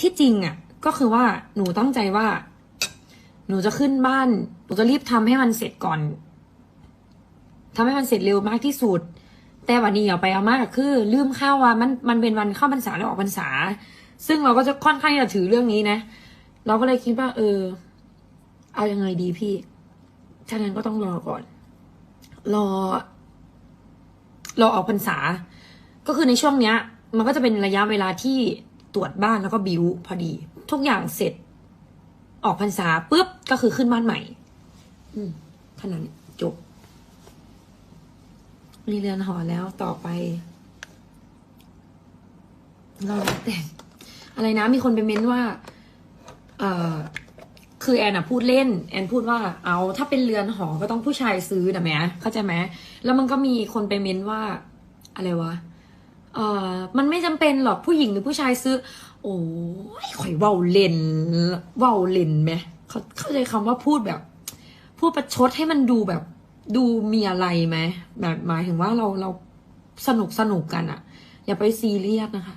ที่จริงอะ ก็คือว่าหนูตั้งใจว่า หนูจะขึ้นบ้าน หนูจะรีบทำให้มันเสร็จก่อนทำให้มันเสร็จเร็วมากที่สุด แต่วันนี้เอาไปเอามากคือ ลืมข้าวว่ามันมันเป็นวันเข้าพรรษาแล้วออกพรรษา ซึ่งเราก็จะค่อนข้างจะถือเรื่องนี้นะ เราก็เลยคิดว่า เออ เอายังไงดีพี่ถ้างั้นก็ต้องรอก่อน รอ รอออกพรรษา ก็คือในช่วงเนี้ย มันก็จะเป็นระยะเวลาที่ ตรวจบ้านแล้วก็บิวพอดี ทุกอย่างเสร็จ ออกพรรษาปุ๊บก็คือขึ้นบ้านใหม่ อืมเท่านั้นจบ มีเรือนหอแล้วต่อไป เราแต่งอะไรนะมีคนไปเม้นว่า เอ่อคือแอนอะพูดเล่น แอนพูดว่าเอาถ้าเป็นเรือนหอก็ต้องผู้ชายซื้อนะแม่เข้าใจไหมแล้วมันก็มีคนไปเม้นว่า อะไรวะ เอ่อมันไม่จำเป็นหรอกผู้หญิงหรือผู้ชายซื้อ โอ้ยข่อยเว้าเล่นเว้าเล่นไหมเขาเข้าใจคำว่าพูดแบบ พูดประชดให้มันดูแบบ ดูมีอะไรไหมแบบหมายถึงว่าเราเราสนุกสนุกกันอะอย่าไปซีเรียสนะคะ